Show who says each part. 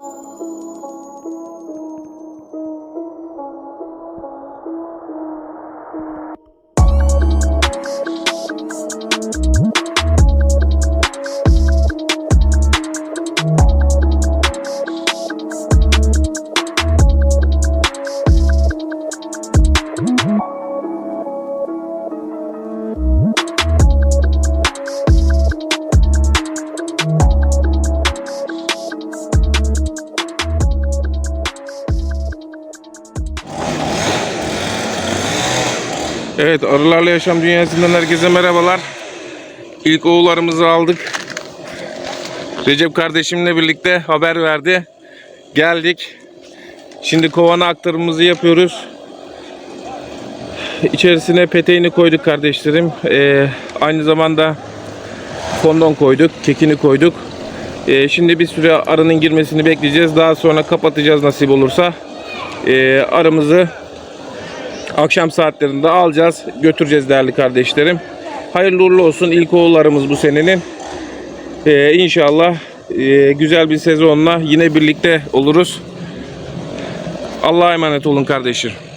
Speaker 1: Música Evet, Arılarla Yaşam Dünyası'ndan herkese merhabalar. İlk oğullarımızı aldık. Recep kardeşimle birlikte haber verdi. Geldik. Şimdi kovana aktarımımızı yapıyoruz. İçerisine peteğini koyduk kardeşlerim. Ee, aynı zamanda fondon koyduk, kekini koyduk. Ee, şimdi bir süre arının girmesini bekleyeceğiz. Daha sonra kapatacağız nasip olursa. Ee, arımızı akşam saatlerinde alacağız, götüreceğiz değerli kardeşlerim. Hayırlı uğurlu olsun. İlk oğullarımız bu senenin. Ee, inşallah e, güzel bir sezonla yine birlikte oluruz. Allah'a emanet olun kardeşlerim.